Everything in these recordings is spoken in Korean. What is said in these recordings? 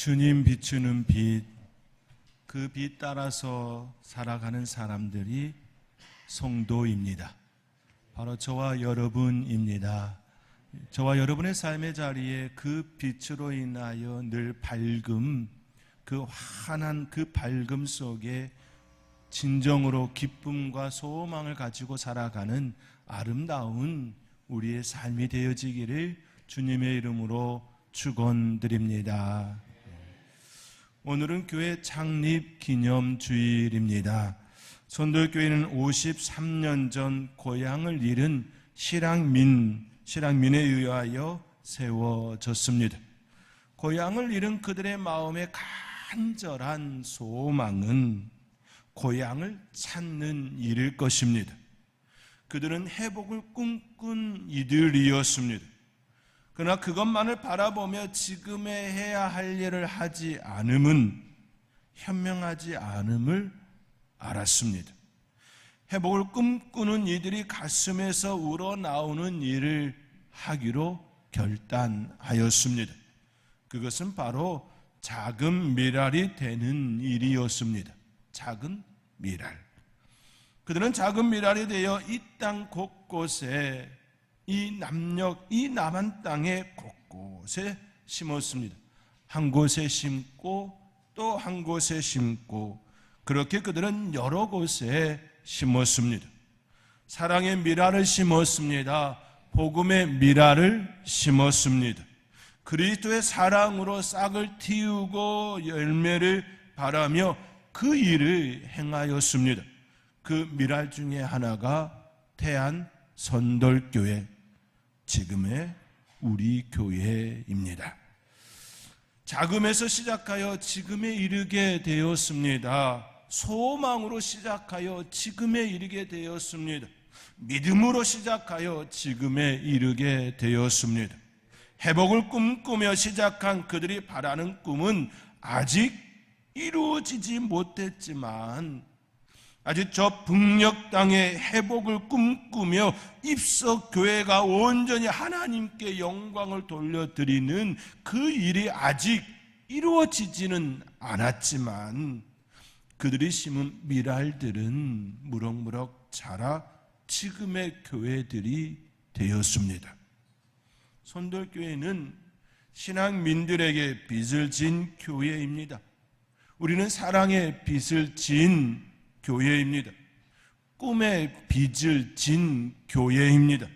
주님 비추는 빛, 그 빛 따라서 살아가는 사람들이 성도입니다. 바로 저와 여러분입니다. 저와 여러분의 삶의 자리에 그 빛으로 인하여 늘 밝음, 그 환한 그 밝음 속에 진정으로 기쁨과 소망을 가지고 살아가는 아름다운 우리의 삶이 되어지기를 주님의 이름으로 축원드립니다. 오늘은 교회 창립 기념 주일입니다. 선돌교회는 53년 전 고향을 잃은 실향민, 실향민에 의하여 세워졌습니다. 고향을 잃은 그들의 마음의 간절한 소망은 고향을 찾는 일일 것입니다. 그들은 회복을 꿈꾼 이들이었습니다. 그러나 그것만을 바라보며 지금에 해야 할 일을 하지 않음은 현명하지 않음을 알았습니다. 회복을 꿈꾸는 이들이 가슴에서 우러나오는 일을 하기로 결단하였습니다. 그것은 바로 작은 미랄이 되는 일이었습니다. 작은 미랄. 그들은 작은 미랄이 되어 이 땅 곳곳에 이 남녘, 이 남한 땅의 곳곳에 심었습니다. 한 곳에 심고 또 한 곳에 심고 그렇게 그들은 여러 곳에 심었습니다. 사랑의 미랄을 심었습니다. 복음의 미랄을 심었습니다. 그리스도의 사랑으로 싹을 틔우고 열매를 바라며 그 일을 행하였습니다. 그 미랄 중에 하나가 태안 선돌교회 지금의 우리 교회입니다. 자금에서 시작하여 지금에 이르게 되었습니다. 소망으로 시작하여 지금에 이르게 되었습니다. 믿음으로 시작하여 지금에 이르게 되었습니다. 회복을 꿈꾸며 시작한 그들이 바라는 꿈은 아직 이루어지지 못했지만 아직 저 북녘 땅의 회복을 꿈꾸며 입석 교회가 온전히 하나님께 영광을 돌려드리는 그 일이 아직 이루어지지는 않았지만 그들이 심은 미랄들은 무럭무럭 자라 지금의 교회들이 되었습니다. 손돌교회는 신앙민들에게 빚을 진 교회입니다. 우리는 사랑의 빚을 진 교회입니다. 꿈의 빚을 진 교회입니다.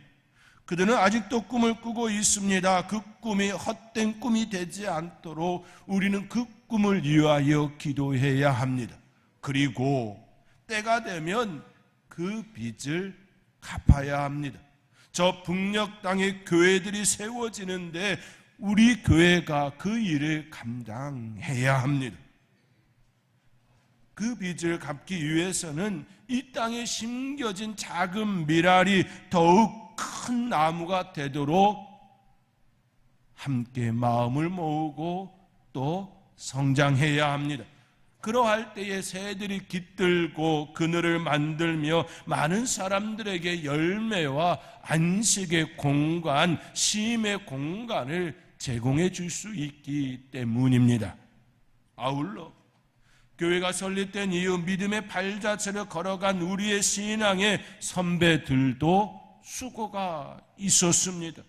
그들은 아직도 꿈을 꾸고 있습니다. 그 꿈이 헛된 꿈이 되지 않도록 우리는 그 꿈을 위하여 기도해야 합니다. 그리고 때가 되면 그 빚을 갚아야 합니다. 저 북녘 땅의 교회들이 세워지는데 우리 교회가 그 일을 감당해야 합니다. 그 빚을 갚기 위해서는 이 땅에 심겨진 작은 미랄이 더욱 큰 나무가 되도록 함께 마음을 모으고 또 성장해야 합니다. 그러할 때에 새들이 깃들고 그늘을 만들며 많은 사람들에게 열매와 안식의 공간, 쉼의 공간을 제공해 줄 수 있기 때문입니다. 아울러 교회가 설립된 이후 믿음의 발자취를 걸어간 우리의 신앙의 선배들도 수고가 있었습니다.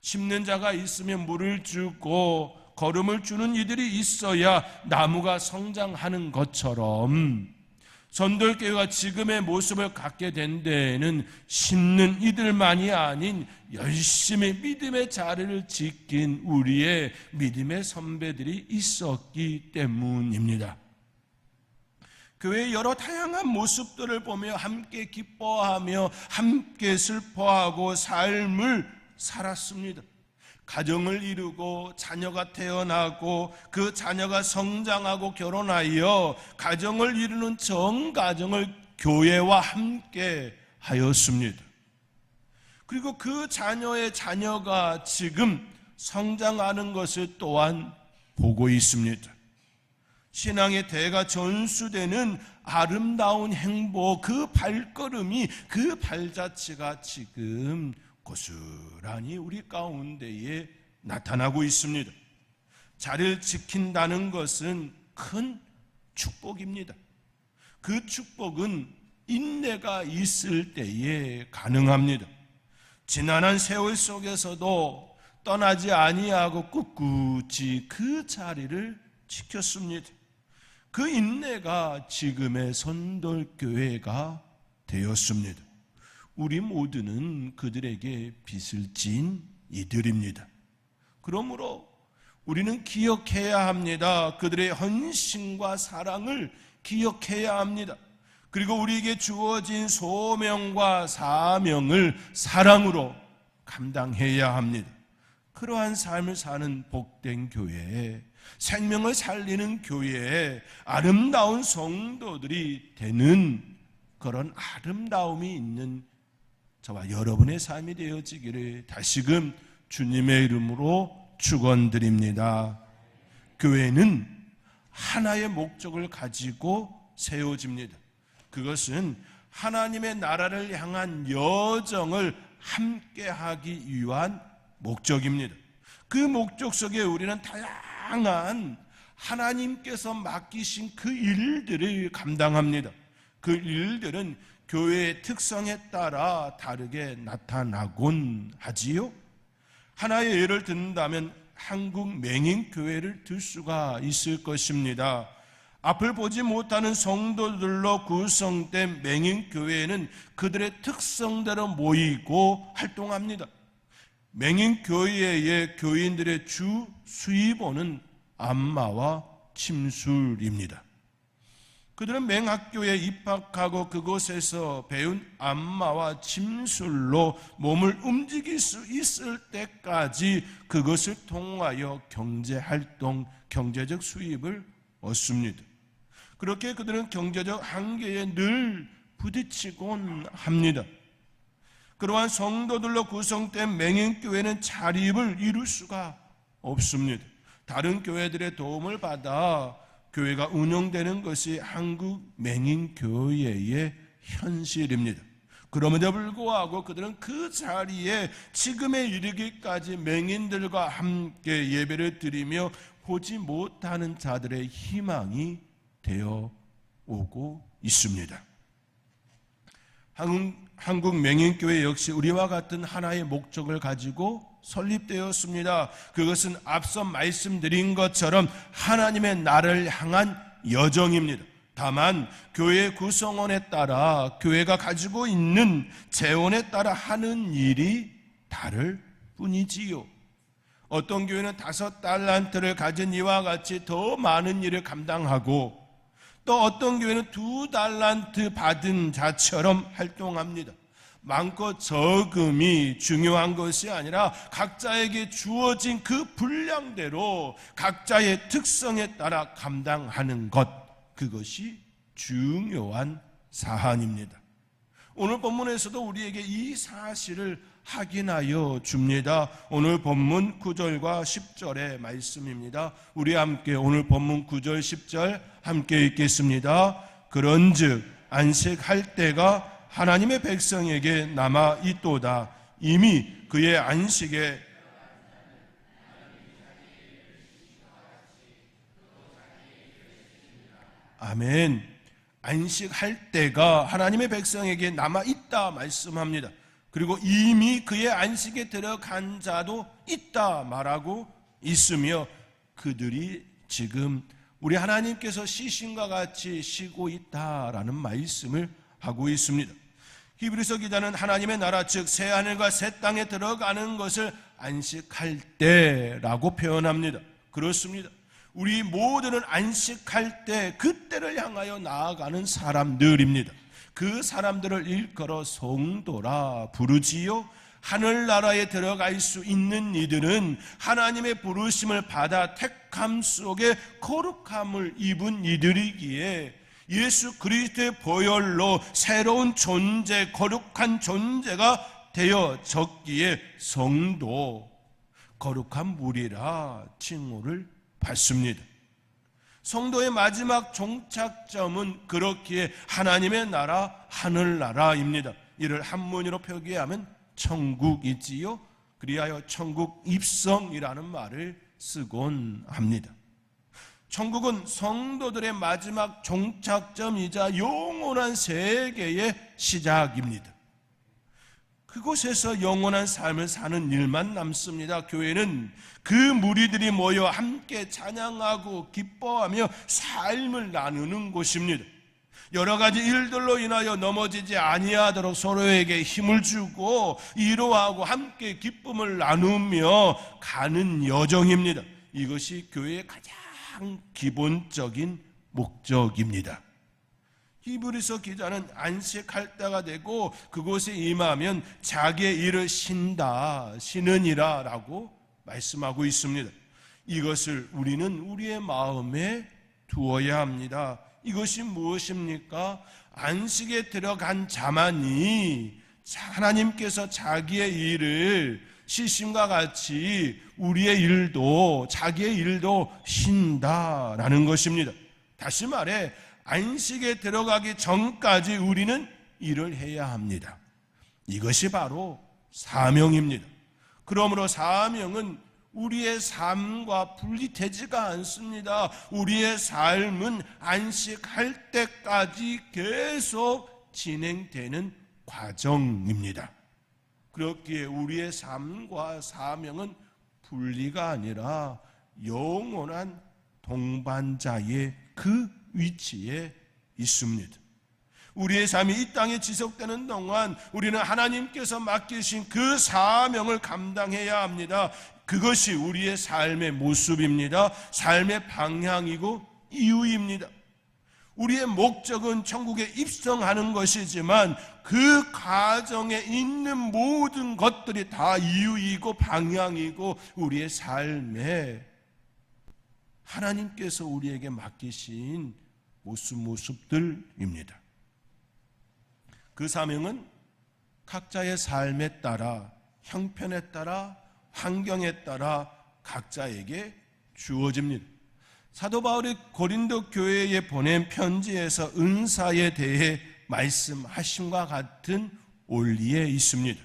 심는 자가 있으면 물을 주고 걸음을 주는 이들이 있어야 나무가 성장하는 것처럼 전돌교회가 지금의 모습을 갖게 된 데에는 심는 이들만이 아닌 열심히 믿음의 자리를 지킨 우리의 믿음의 선배들이 있었기 때문입니다. 교회의 여러 다양한 모습들을 보며 함께 기뻐하며 함께 슬퍼하고 삶을 살았습니다. 가정을 이루고 자녀가 태어나고 그 자녀가 성장하고 결혼하여 가정을 이루는 전 가정을 교회와 함께 하였습니다. 그리고 그 자녀의 자녀가 지금 성장하는 것을 또한 보고 있습니다. 신앙의 대가 전수되는 아름다운 행복, 그 발걸음이, 그 발자취가 지금 고스란히 우리 가운데에 나타나고 있습니다. 자리를 지킨다는 것은 큰 축복입니다. 그 축복은 인내가 있을 때에 가능합니다. 지난한 세월 속에서도 떠나지 아니하고 꿋꿋이 그 자리를 지켰습니다. 그 인내가 지금의 선돌교회가 되었습니다. 우리 모두는 그들에게 빚을 진 이들입니다. 그러므로 우리는 기억해야 합니다. 그들의 헌신과 사랑을 기억해야 합니다. 그리고 우리에게 주어진 소명과 사명을 사랑으로 감당해야 합니다. 그러한 삶을 사는 복된 교회에 생명을 살리는 교회에 아름다운 성도들이 되는 그런 아름다움이 있는 저와 여러분의 삶이 되어지기를 다시금 주님의 이름으로 축원드립니다. 교회는 하나의 목적을 가지고 세워집니다. 그것은 하나님의 나라를 향한 여정을 함께하기 위한 목적입니다. 그 목적 속에 우리는 다양한 하나님께서 맡기신 그 일들을 감당합니다. 그 일들은 교회의 특성에 따라 다르게 나타나곤 하지요. 하나의 예를 든다면 한국 맹인교회를 들 수가 있을 것입니다. 앞을 보지 못하는 성도들로 구성된 맹인교회는 그들의 특성대로 모이고 활동합니다. 맹인교회의 교인들의 주 수입원은 안마와 침술입니다. 그들은 맹학교에 입학하고 그곳에서 배운 안마와 침술로 몸을 움직일 수 있을 때까지 그것을 통하여 경제활동, 경제적 수입을 얻습니다. 그렇게 그들은 경제적 한계에 늘 부딪히곤 합니다. 그러한 성도들로 구성된 맹인교회는 자립을 이룰 수가 없습니다. 다른 교회들의 도움을 받아 교회가 운영되는 것이 한국 맹인교회의 현실입니다. 그럼에도 불구하고 그들은 그 자리에 지금에 이르기까지 맹인들과 함께 예배를 드리며 보지 못하는 자들의 희망이 되어 오고 있습니다. 한국, 한국 맹인교회 역시 우리와 같은 하나의 목적을 가지고 설립되었습니다. 그것은 앞서 말씀드린 것처럼 하나님의 나를 향한 여정입니다. 다만 교회 구성원에 따라 교회가 가지고 있는 재원에 따라 하는 일이 다를 뿐이지요. 어떤 교회는 다섯 달란트를 가진 이와 같이 더 많은 일을 감당하고 또 어떤 교회는 두 달란트 받은 자처럼 활동합니다. 많고 적음이 중요한 것이 아니라 각자에게 주어진 그 분량대로 각자의 특성에 따라 감당하는 것 그것이 중요한 사안입니다. 오늘 본문에서도 우리에게 이 사실을 확인하여 줍니다. 오늘 본문 9절과 10절의 말씀입니다. 우리 함께 오늘 본문 9절 10절 함께 읽겠습니다. 그런 즉 안식할 때가 하나님의 백성에게 남아 있도다. 이미 그의 안식에 아멘. 안식할 때가 하나님의 백성에게 남아 있다 말씀합니다. 그리고 이미 그의 안식에 들어간 자도 있다 말하고 있으며 그들이 지금 우리 하나님께서 시신과 같이 쉬고 있다라는 말씀을 하고 있습니다. 히브리서 기자는 하나님의 나라 즉 새 하늘과 새 땅에 들어가는 것을 안식할 때라고 표현합니다. 그렇습니다. 우리 모두는 안식할 때 그때를 향하여 나아가는 사람들입니다. 그 사람들을 일컬어 성도라 부르지요. 하늘나라에 들어갈 수 있는 이들은 하나님의 부르심을 받아 택함 속에 거룩함을 입은 이들이기에 예수 그리스도의 보혈로 새로운 존재, 거룩한 존재가 되어졌기에 성도, 거룩한 무리라 칭호를 받습니다. 성도의 마지막 종착점은 그렇기에 하나님의 나라, 하늘나라입니다. 이를 한문으로 표기하면 천국이지요. 그리하여 천국 입성이라는 말을 쓰곤 합니다. 천국은 성도들의 마지막 종착점이자 영원한 세계의 시작입니다. 그곳에서 영원한 삶을 사는 일만 남습니다. 교회는 그 무리들이 모여 함께 찬양하고 기뻐하며 삶을 나누는 곳입니다. 여러 가지 일들로 인하여 넘어지지 아니하도록 서로에게 힘을 주고 이로하고 함께 기쁨을 나누며 가는 여정입니다. 이것이 교회의 가장 기본적인 목적입니다. 히브리서 기자는 안식할 때가 되고 그곳에 임하면 자기의 일을 신다, 신으니라 라고 말씀하고 있습니다. 이것을 우리는 우리의 마음에 두어야 합니다. 이것이 무엇입니까? 안식에 들어간 자만이 하나님께서 자기의 일을 시심과 같이 우리의 일도 자기의 일도 쉰다라는 것입니다. 다시 말해 안식에 들어가기 전까지 우리는 일을 해야 합니다. 이것이 바로 사명입니다. 그러므로 사명은 우리의 삶과 분리되지가 않습니다. 우리의 삶은 안식할 때까지 계속 진행되는 과정입니다. 그렇기에 우리의 삶과 사명은 분리가 아니라 영원한 동반자의 그 위치에 있습니다. 우리의 삶이 이 땅에 지속되는 동안 우리는 하나님께서 맡기신 그 사명을 감당해야 합니다. 그것이 우리의 삶의 모습입니다. 삶의 방향이고 이유입니다. 우리의 목적은 천국에 입성하는 것이지만 그 과정에 있는 모든 것들이 다 이유이고 방향이고 우리의 삶에 하나님께서 우리에게 맡기신 모습 모습들입니다. 그 사명은 각자의 삶에 따라 형편에 따라 환경에 따라 각자에게 주어집니다. 사도 바울이 고린도 교회에 보낸 편지에서 은사에 대해 말씀하심과 같은 원리에 있습니다.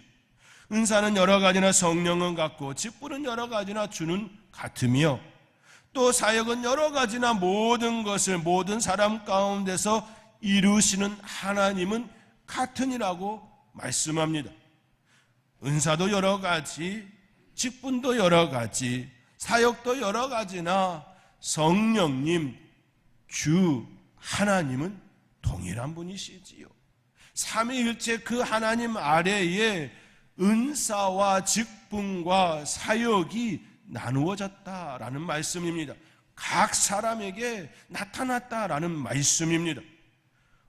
은사는 여러 가지나 성령은 같고 직분은 여러 가지나 주는 같으며 또 사역은 여러 가지나 모든 것을 모든 사람 가운데서 이루시는 하나님은 같으니라고 말씀합니다. 은사도 여러 가지, 직분도 여러 가지, 사역도 여러 가지나 성령님, 주 하나님은 동일한 분이시지요. 삼위일체 그 하나님 아래에 은사와 직분과 사역이 나누어졌다라는 말씀입니다. 각 사람에게 나타났다라는 말씀입니다.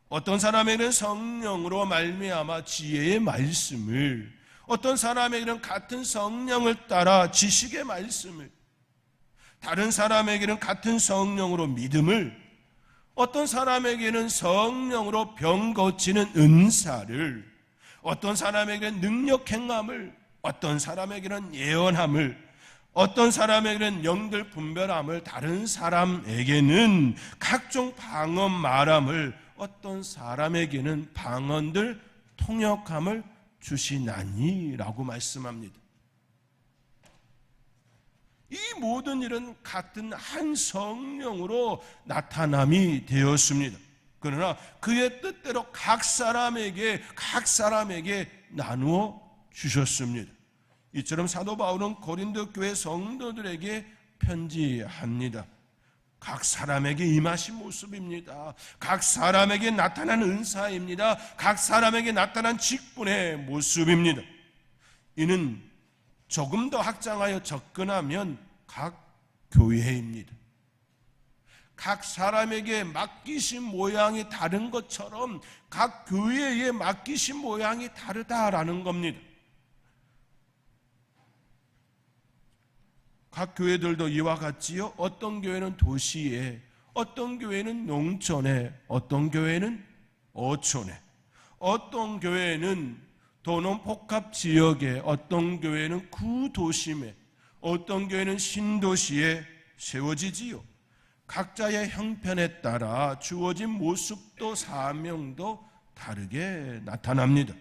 어떤 사람에게는 성령으로 말미암아 지혜의 말씀을 어떤 사람에게는 같은 성령을 따라 지식의 말씀을 다른 사람에게는 같은 성령으로 믿음을 어떤 사람에게는 성령으로 병 고치는 은사를 어떤 사람에게는 능력 행함을 어떤 사람에게는 예언함을 어떤 사람에게는 영들 분별함을 다른 사람에게는 각종 방언 말함을 어떤 사람에게는 방언들 통역함을 주시나니라고 말씀합니다. 이 모든 일은 같은 한 성령으로 나타남이 되었습니다. 그러나 그의 뜻대로 각 사람에게 각 사람에게 나누어 주셨습니다. 이처럼 사도 바울은 고린도 교회 성도들에게 편지합니다. 각 사람에게 임하신 모습입니다. 각 사람에게 나타난 은사입니다. 각 사람에게 나타난 직분의 모습입니다. 이는 조금 더 확장하여 접근하면 각 교회입니다. 각 사람에게 맡기신 모양이 다른 것처럼 각 교회에 맡기신 모양이 다르다라는 겁니다. 각 교회들도 이와 같지요. 어떤 교회는 도시에, 어떤 교회는 농촌에, 어떤 교회는 어촌에, 어떤 교회는 도농 복합 지역에, 어떤 교회는 구도심에, 어떤 교회는 신도시에 세워지지요. 각자의 형편에 따라 주어진 모습도 사명도 다르게 나타납니다.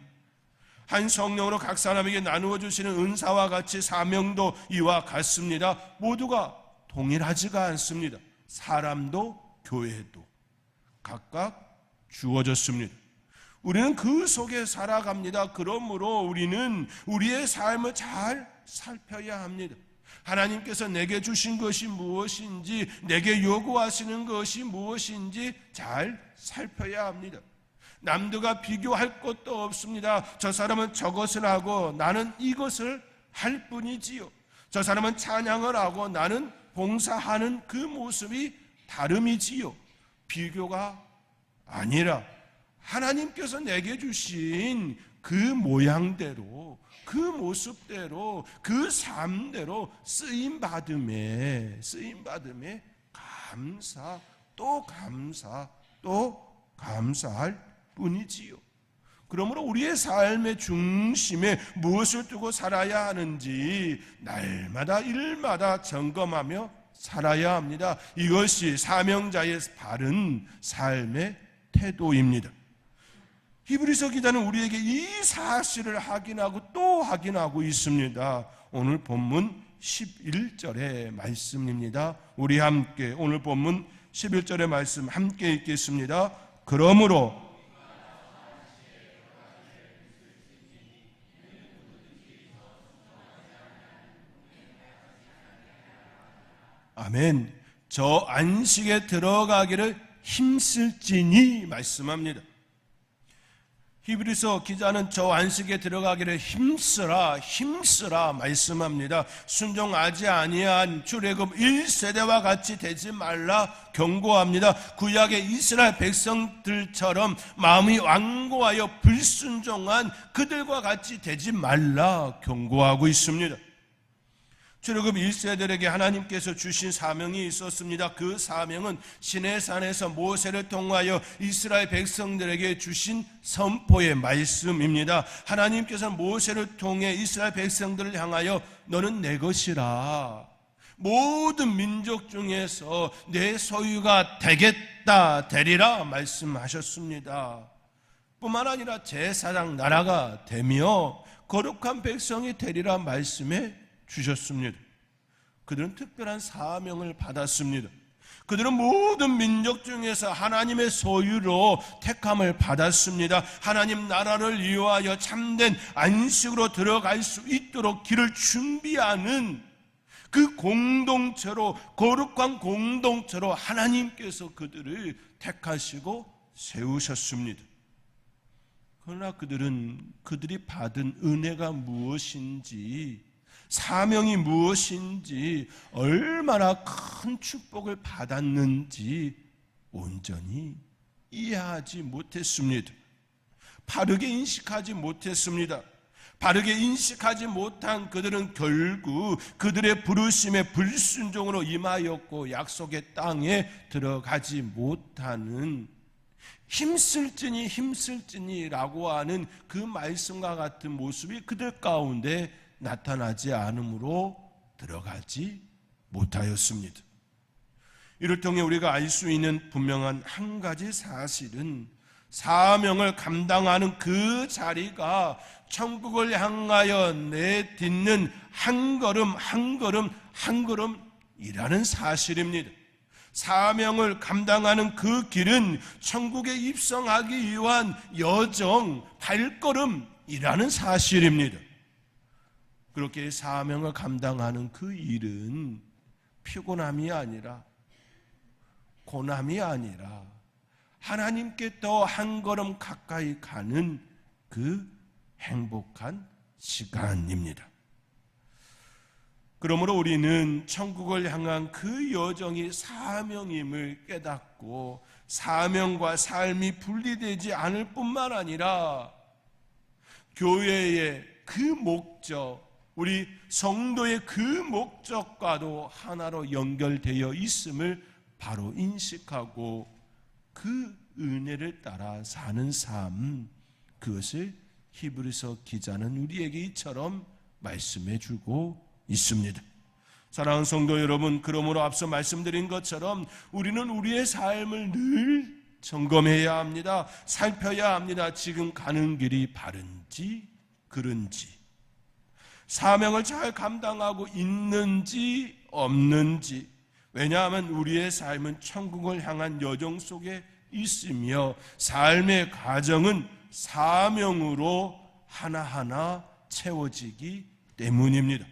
한 성령으로 각 사람에게 나누어 주시는 은사와 같이 사명도 이와 같습니다. 모두가 동일하지가 않습니다. 사람도 교회도 각각 주어졌습니다. 우리는 그 속에 살아갑니다. 그러므로 우리는 우리의 삶을 잘 살펴야 합니다. 하나님께서 내게 주신 것이 무엇인지, 내게 요구하시는 것이 무엇인지 잘 살펴야 합니다. 남들과 비교할 것도 없습니다. 저 사람은 저것을 하고 나는 이것을 할 뿐이지요. 저 사람은 찬양을 하고 나는 봉사하는 그 모습이 다름이지요. 비교가 아니라 하나님께서 내게 주신 그 모양대로 그 모습대로 그 삶대로 쓰임 받음에 쓰임 받음에 감사 또 감사 또 감사할 뿐이지요. 그러므로 우리의 삶의 중심에 무엇을 두고 살아야 하는지 날마다 일마다 점검하며 살아야 합니다. 이것이 사명자의 바른 삶의 태도입니다. 히브리서 기자는 우리에게 이 사실을 확인하고 또 확인하고 있습니다. 오늘 본문 11절의 말씀입니다. 우리 함께 오늘 본문 11절의 말씀 함께 읽겠습니다. 그러므로 아멘. 저 안식에 들어가기를 힘쓸지니 말씀합니다. 히브리서 기자는 저 안식에 들어가기를 힘쓰라 힘쓰라 말씀합니다. 순종하지 아니한 출애굽 1세대와 같이 되지 말라 경고합니다. 구약의 이스라엘 백성들처럼 마음이 완고하여 불순종한 그들과 같이 되지 말라 경고하고 있습니다. 출애굽 1세들에게 하나님께서 주신 사명이 있었습니다. 그 사명은 시내산에서 모세를 통하여 이스라엘 백성들에게 주신 선포의 말씀입니다. 하나님께서 모세를 통해 이스라엘 백성들을 향하여 너는 내 것이라. 모든 민족 중에서 내 소유가 되겠다, 되리라 말씀하셨습니다. 뿐만 아니라 제사장 나라가 되며 거룩한 백성이 되리라 말씀해 주셨습니다. 그들은 특별한 사명을 받았습니다. 그들은 모든 민족 중에서 하나님의 소유로 택함을 받았습니다. 하나님 나라를 이용하여 참된 안식으로 들어갈 수 있도록 길을 준비하는 그 공동체로 거룩한 공동체로 하나님께서 그들을 택하시고 세우셨습니다. 그러나 그들은 그들이 받은 은혜가 무엇인지 사명이 무엇인지 얼마나 큰 축복을 받았는지 온전히 이해하지 못했습니다. 바르게 인식하지 못했습니다. 바르게 인식하지 못한 그들은 결국 그들의 부르심의 불순종으로 임하였고 약속의 땅에 들어가지 못하는 힘쓸지니 힘쓸지니라고 하는 그 말씀과 같은 모습이 그들 가운데 나타나지 않으므로 들어가지 못하였습니다. 이를 통해 우리가 알 수 있는 분명한 한 가지 사실은 사명을 감당하는 그 자리가 천국을 향하여 내딛는 한 걸음 한 걸음 한 걸음이라는 사실입니다. 사명을 감당하는 그 길은 천국에 입성하기 위한 여정 발걸음이라는 사실입니다. 그렇게 사명을 감당하는 그 일은 피곤함이 아니라 고남이 아니라 하나님께 더 한 걸음 가까이 가는 그 행복한 시간입니다. 그러므로 우리는 천국을 향한 그 여정이 사명임을 깨닫고 사명과 삶이 분리되지 않을 뿐만 아니라 교회의 그 목적, 우리 성도의 그 목적과도 하나로 연결되어 있음을 바로 인식하고 그 은혜를 따라 사는 삶 그것을 히브리서 기자는 우리에게 이처럼 말씀해 주고 있습니다. 사랑하는 성도 여러분, 그러므로 앞서 말씀드린 것처럼 우리는 우리의 삶을 늘 점검해야 합니다. 살펴야 합니다. 지금 가는 길이 바른지 그런지, 사명을 잘 감당하고 있는지 없는지, 왜냐하면 우리의 삶은 천국을 향한 여정 속에 있으며 삶의 과정은 사명으로 하나하나 채워지기 때문입니다.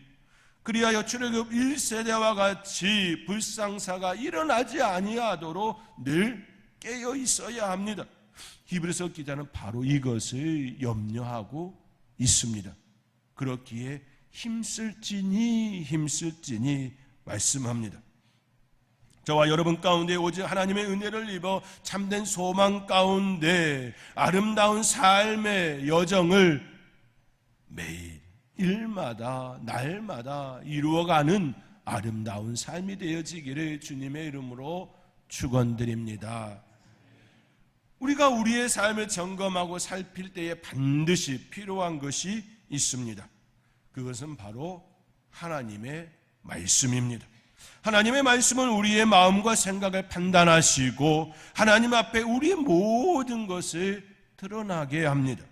그리하여 출애굽 1세대와 같이 불상사가 일어나지 아니하도록 늘 깨어 있어야 합니다. 히브리서 기자는 바로 이것을 염려하고 있습니다. 그렇기에 힘쓸지니 힘쓸지니 말씀합니다. 저와 여러분 가운데 오직 하나님의 은혜를 입어 참된 소망 가운데 아름다운 삶의 여정을 매일 일마다 날마다 이루어가는 아름다운 삶이 되어지기를 주님의 이름으로 축원드립니다. 우리가 우리의 삶을 점검하고 살필 때에 반드시 필요한 것이 있습니다. 그것은 바로 하나님의 말씀입니다. 하나님의 말씀은 우리의 마음과 생각을 판단하시고 하나님 앞에 우리의 모든 것을 드러나게 합니다.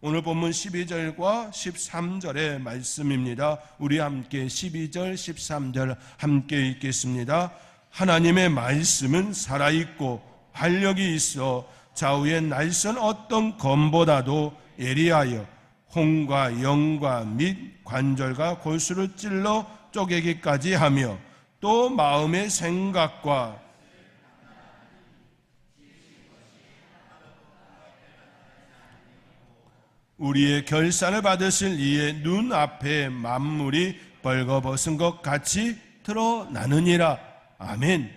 오늘 본문 12절과 13절의 말씀입니다. 우리 함께 12절, 13절 함께 읽겠습니다. 하나님의 말씀은 살아있고 활력이 있어 좌우의 날선 어떤 검보다도 예리하여 홍과 영과 및 관절과 골수를 찔러 쪼개기까지 하며 또 마음의 생각과 우리의 결산을 받으실 이의 눈앞에 만물이 벌거벗은 것 같이 드러나느니라. 아멘.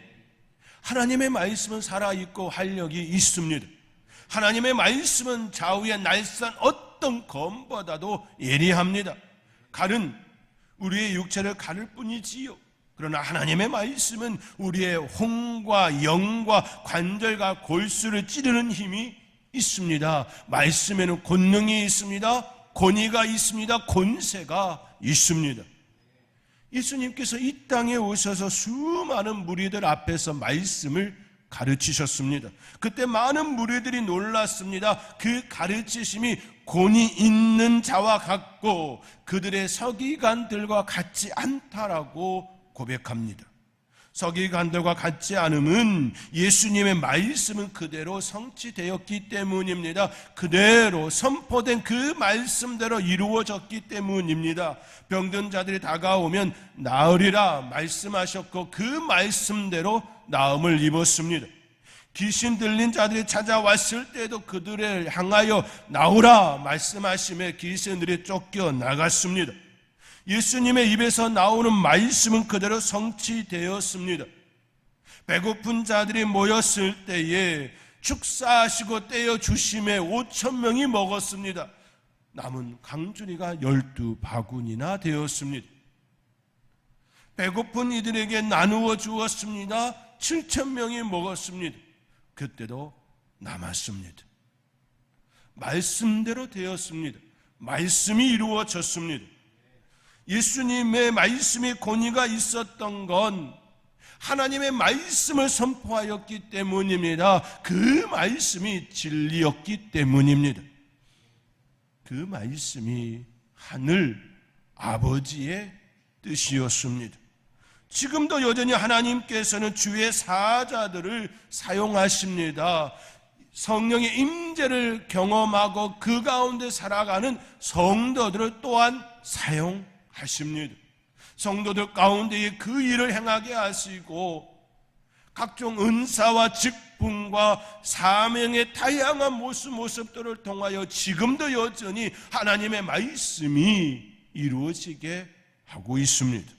하나님의 말씀은 살아있고 활력이 있습니다. 하나님의 말씀은 좌우의 날선 어떤 검보다도 예리합니다. 칼은 우리의 육체를 가를 뿐이지요. 그러나 하나님의 말씀은 우리의 홍과 영과 관절과 골수를 찌르는 힘이 있습니다. 말씀에는 권능이 있습니다. 권위가 있습니다. 권세가 있습니다. 예수님께서 이 땅에 오셔서 수많은 무리들 앞에서 말씀을 가르치셨습니다. 그때 많은 무리들이 놀랐습니다. 그 가르치심이 권위 있는 자와 같고 그들의 서기관들과 같지 않다라고 고백합니다. 서기관들과 같지 않음은 예수님의 말씀은 그대로 성취되었기 때문입니다. 그대로 선포된 그 말씀대로 이루어졌기 때문입니다. 병든 자들이 다가오면 나으리라 말씀하셨고 그 말씀대로 나음을 입었습니다. 귀신 들린 자들이 찾아왔을 때도 그들을 향하여 나오라 말씀하심에 귀신들이 쫓겨 나갔습니다. 예수님의 입에서 나오는 말씀은 그대로 성취되었습니다. 배고픈 자들이 모였을 때에 축사하시고 떼어 주심에 5천 명이 먹었습니다. 남은 강준이가 열두 바구니나 되었습니다. 배고픈 이들에게 나누어 주었습니다. 7천 명이 먹었습니다. 그때도 남았습니다. 말씀대로 되었습니다. 말씀이 이루어졌습니다. 예수님의 말씀이 권위가 있었던 건 하나님의 말씀을 선포하였기 때문입니다. 그 말씀이 진리였기 때문입니다. 그 말씀이 하늘 아버지의 뜻이었습니다. 지금도 여전히 하나님께서는 주의 사자들을 사용하십니다. 성령의 임재를 경험하고 그 가운데 살아가는 성도들을 또한 사용 하십니다. 성도들 가운데에 그 일을 행하게 하시고 각종 은사와 직분과 사명의 다양한 모습 모습들을 통하여 지금도 여전히 하나님의 말씀이 이루어지게 하고 있습니다.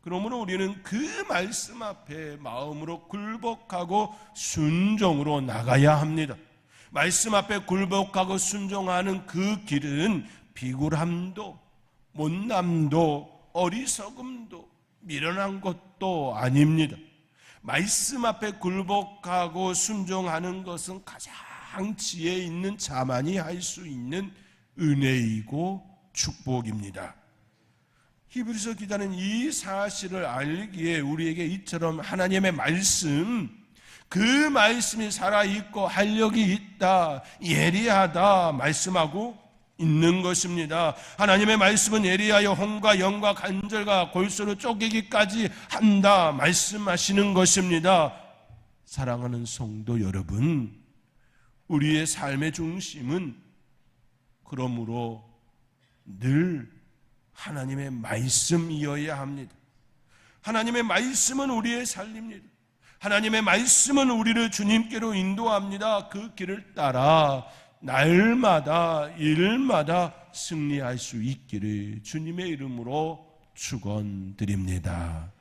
그러므로 우리는 그 말씀 앞에 마음으로 굴복하고 순종으로 나가야 합니다. 말씀 앞에 굴복하고 순종하는 그 길은 비굴함도 못남도 어리석음도 미련한 것도 아닙니다. 말씀 앞에 굴복하고 순종하는 것은 가장 지혜 있는 자만이 할 수 있는 은혜이고 축복입니다. 히브리서 기자는 이 사실을 알기에 우리에게 이처럼 하나님의 말씀, 그 말씀이 살아있고 활력이 있다, 예리하다 말씀하고 있는 것입니다. 하나님의 말씀은 예리하여 홍과 영과 간절과 골수로 쪼개기까지 한다 말씀하시는 것입니다. 사랑하는 성도 여러분, 우리의 삶의 중심은 그러므로 늘 하나님의 말씀이어야 합니다. 하나님의 말씀은 우리의 살립니다. 하나님의 말씀은 우리를 주님께로 인도합니다. 그 길을 따라 날마다 일마다 승리할 수 있기를 주님의 이름으로 축원드립니다.